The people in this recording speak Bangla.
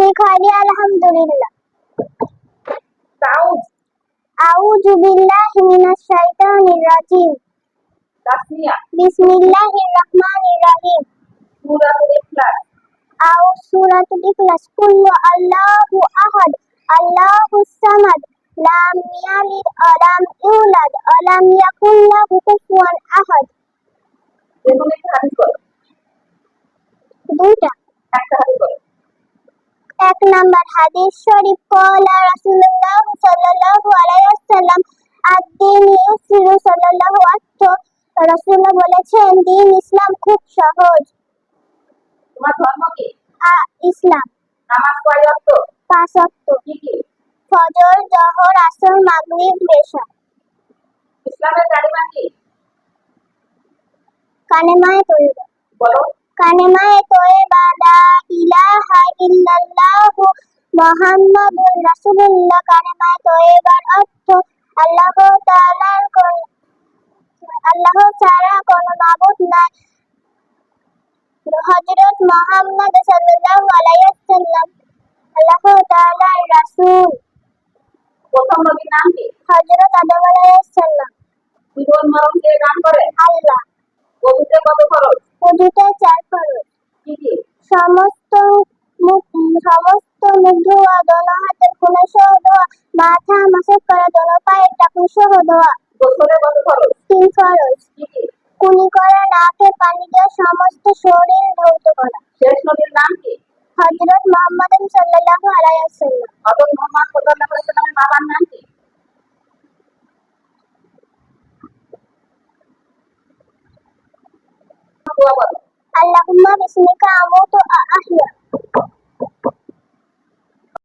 बिखारी अल्हम्दुलिल्लाह ताऊज आऊजु बिल्लाहि मिनश शैतानिर रजीम तस्मिया बिस्मिल्लाहिर रहमानिर रहीम सूरह इखलास आओ सूरह इखलास कुल अल्लाहु अहद अल्लाहु समद लम यलिद और लम यूलद और लम यकुल लहु कुफुवन अहद এক নাম্বার হাদিস শরীফ কলা রাসূলুল্লাহ সাল্লাল্লাহু আলাইহি ওয়াসাল্লাম আদ-দীন সাল্লাল্লাহু আলাইহি রাসূলুল্লাহ বলেছেন দিন ইসলাম খুব সহজ। তোমার ধর্ম কি? ইসলাম। নামাজ কয় ওয়াক্ত? পাঁচ ওয়াক্ত। কি কি? ফজর জোহর আসর মাগরিব ইসলামের কালিমা কি? কালেমায়ে তৈবা বলো। কালেমায়ে তৈবা লা ইলাহা ইল্লাল্লাহু মুহাম্মাদুর রাসূলুল্লাহ। কালেমায়ে তৈবার অর্থ আল্লাহ তাআলার কোন আল্লাহ ছাড়া কোনো মাবুদ নাই। হযরত মুহাম্মদ সাল্লাল্লাহু আলাইহি ওয়াসাল্লাম আল্লাহ তাআলার রাসূল। প্রথম নবীর নাম কি? হযরত আদম আলাইহিস সালাম। জীবন মরণ কে দান করে? আল্লাহ। কবিতে কত খরচ? চার কি সমস্ত সমস্ত মুখ ধোয়া দোনো হাতের খুলে সহ ধোয়া মাথা মাসাজ করা দোনো পায়ের টাকুন সহ ধোয়া। গোসলে কত খরচ? তিন ফরজ কি কি? কুলি করা নাকে পানি দিয়ে সমস্ত শরীর ধৌত করা। শেষ নবীর নাম কি? হযরত মুহাম্মদ সাল্লাল্লাহু আলাইহি ওয়াসাল্লাম। হযরত মুহাম্মদ সাল্লাল্লাহু আলাইহি ওয়াসাল্লামের বাবার নাম কি বিসমিকা আমুতু আ আহইয়া